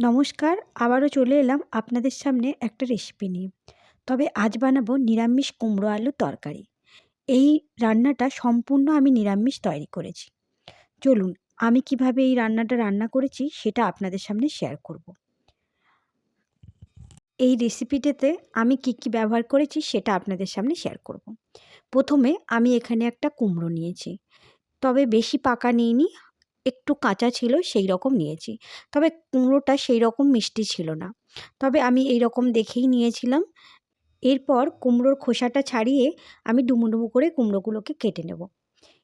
নমস্কার, আবারও চলে এলাম আপনাদের সামনে একটা রেসিপি নিয়ে তবে আজ বানাবো নিরামিষ কুমড়ো আলুর তরকারি এই রান্নাটা সম্পূর্ণ আমি নিরামিষ তৈরি করেছি চলুন, আমি কীভাবে এই রান্নাটা রান্না করেছি সেটা আপনাদের সামনে শেয়ার করব। এই রেসিপিটাতে আমি কি কি ব্যবহার করেছি সেটা আপনাদের সামনে শেয়ার করব। প্রথমে আমি এখানে একটা কুমড়ো নিয়েছি তবে বেশি পাকা নিইনি একটু কাঁচা ছিল সেই রকম নিয়েছি। তবে কুমড়োটা সেই রকম মিষ্টি ছিল না। তবে আমি এই রকম দেখেই নিয়েছিলাম। এরপর কুমড়োর খোসাটা ছাড়িয়ে আমি ডুমু ডুমু করে কুমড়োগুলোকে কেটে নেব।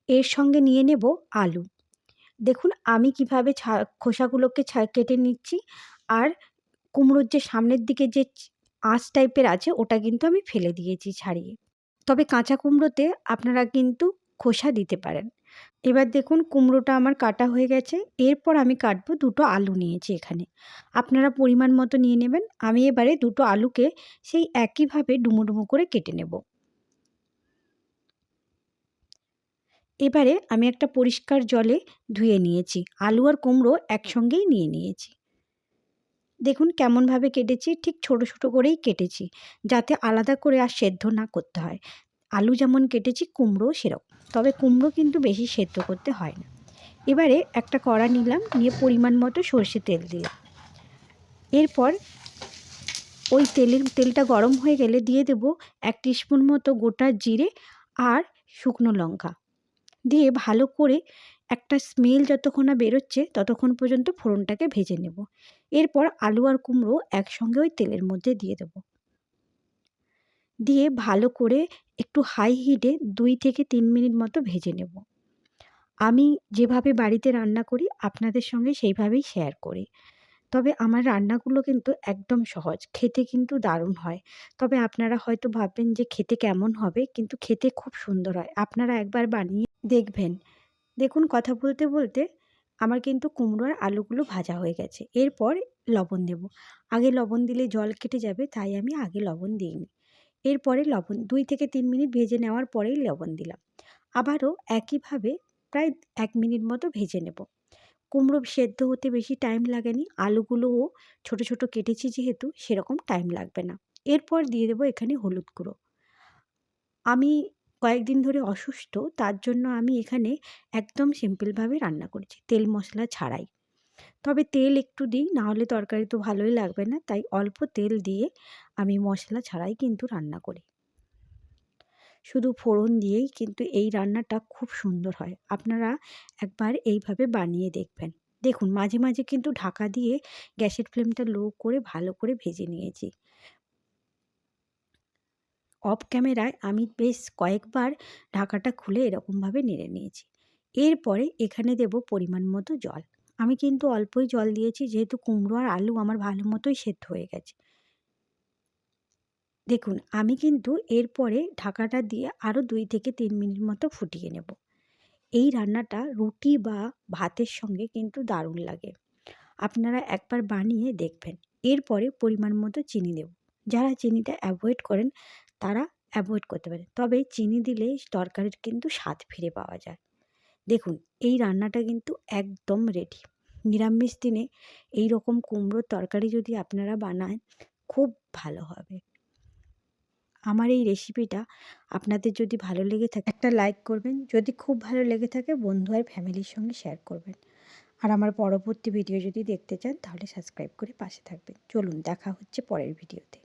এর সঙ্গে নিয়ে নেব আলু। দেখুন, আমি কীভাবে খোসাগুলোকে কেটে নিচ্ছি আর কুমড়োর যে সামনের দিকে যে আঁচ টাইপের আছে ওটা কিন্তু আমি ফেলে দিয়েছি ছাড়িয়ে। তবে কাঁচা কুমড়োতে আপনারা কিন্তু খোসা দিতে পারেন। এবার দেখুন কুমড়োটা আমার কাটা হয়ে গেছে। এরপর আমি কাটবো দুটো আলু নিয়েছি এখানে। আপনারা পরিমাণ মতো নিয়ে নেবেন। আমি এবারে দুটো আলুকে সেই একইভাবে ডুমো ডুমো করে কেটে নেব। এবারে আমি একটা পরিষ্কার জলে ধুয়ে নিয়েছি। আলু আর কুমড়ো একসঙ্গেই নিয়ে নিয়েছি। দেখুন কেমনভাবে কেটেছি, ঠিক ছোট ছোট করেই কেটেছি, যাতে আলাদা করে আর সেদ্ধ না করতে হয়। আলু যেমন কেটেছি কুমড়ো সেরকম। তবে কুমড়ো কিন্তু বেশি সেদ্ধ করতে হয় না। এবারে একটা কড়া নিলাম, নিয়ে পরিমাণ মতো সর্ষে তেল দিলাম। এরপর ওই তেলের, তেলটা গরম হয়ে গেলে দিয়ে দেব এক স্পুন মতো গোটা জিরে আর শুকনো লঙ্কা। দিয়ে ভালো করে একটা স্মেল যতক্ষণ না বেরোচ্ছে, ততক্ষণ পর্যন্ত ফোড়নটাকে ভেজে নেব। এরপর আলু আর কুমড়ো একসঙ্গে ওই তেলের মধ্যে দিয়ে দেবো। দিয়ে ভালো করে একটু হাই হিটে দুই থেকে তিন মিনিট মতো ভেজে নেব। আমি যেভাবে বাড়িতে রান্না করি, আপনাদের সঙ্গে সেইভাবেই শেয়ার করি। তবে আমার রান্নাগুলো কিন্তু একদম সহজ, খেতে কিন্তু দারুণ হয়। তবে আপনারা হয়তো ভাববেন যে খেতে কেমন হবে, কিন্তু খেতে খুব সুন্দর হয়। আপনারা একবার বানিয়ে দেখবেন। দেখুন, কথা বলতে বলতে আমার কিন্তু কুমড়োর আলুগুলো ভাজা হয়ে গেছে। এরপর লবণ দেব। আগে লবণ দিলে জল কেটে যাবে, তাই আমি আগে লবণ দিইনি। এরপরে লবণ দুই থেকে তিন মিনিট ভেজে নেওয়ার পরেই লবণ দিলাম। আবারও একইভাবে প্রায় এক মিনিট মতো ভেজে নেব। কুমড়ো সেদ্ধ হতে বেশি টাইম লাগেনি, আলুগুলোও ছোট ছোট কেটেছি যেহেতু সেরকম টাইম লাগবে না। এরপর দিয়ে দেবো এখানে হলুদ গুঁড়ো। আমি কয়েকদিন ধরে অসুস্থ, তার জন্য আমি এখানে একদম সিম্পলভাবে রান্না করছি, তেল মশলা ছাড়াই। তবে তেল একটু দিই, নাহলে তরকারি তো ভালোই লাগবে না। তাই অল্প তেল দিয়ে আমি মশলা ছাড়াই কিন্তু রান্না করি। শুধু ফোড়ন দিয়েই কিন্তু এই রান্নাটা খুব সুন্দর হয়। আপনারা একবার এইভাবে বানিয়ে দেখবেন। দেখুন, মাঝে মাঝে কিন্তু ঢাকা দিয়ে গ্যাসের ফ্লেমটা লো করে ভালো করে ভেজে নিয়েছি। অফ ক্যামেরায় আমি বেশ কয়েকবার ঢাকাটা খুলে এরকমভাবে নেড়ে নিয়েছি। এরপরে এখানে দেব পরিমাণ মতো জল। আমি কিন্তু অল্পই জল দিয়েছি, যেহেতু কুমড়ো আর আলু আমার ভালো মতোই সেদ্ধ হয়ে গেছে। দেখুন, আমি কিন্তু এরপরে ঢাকাটা দিয়ে আরও দুই থেকে তিন মিনিট মতো ফুটিয়ে নেব। এই রান্নাটা রুটি বা ভাতের সঙ্গে কিন্তু দারুণ লাগে। আপনারা একবার বানিয়ে দেখবেন। এরপরে পরিমাণ মতো চিনি দেব। যারা চিনিটা অ্যাভয়েড করেন, তারা অ্যাভয়েড করতে পারে তবে চিনি দিলে তরকারির কিন্তু স্বাদ ফিরে পাওয়া যায়। দেখুন, এই রান্নাটা কিন্তু একদম রেডি নিরামিষ দিনে এই রকম কুমড়োর তরকারি যদি আপনারা বানান, খুব ভালো হবে। আমার এই রেসিপিটা আপনাদের যদি ভালো লেগে থাকে, একটা লাইক করবেন। যদি খুব ভালো লেগে থাকে, বন্ধু আর ফ্যামিলির সঙ্গে শেয়ার করবেন। আর আমার পরবর্তী ভিডিও যদি দেখতে চান, তাহলে সাবস্ক্রাইব করে পাশে থাকবেন। চলুন, দেখা হচ্ছে পরের ভিডিওতে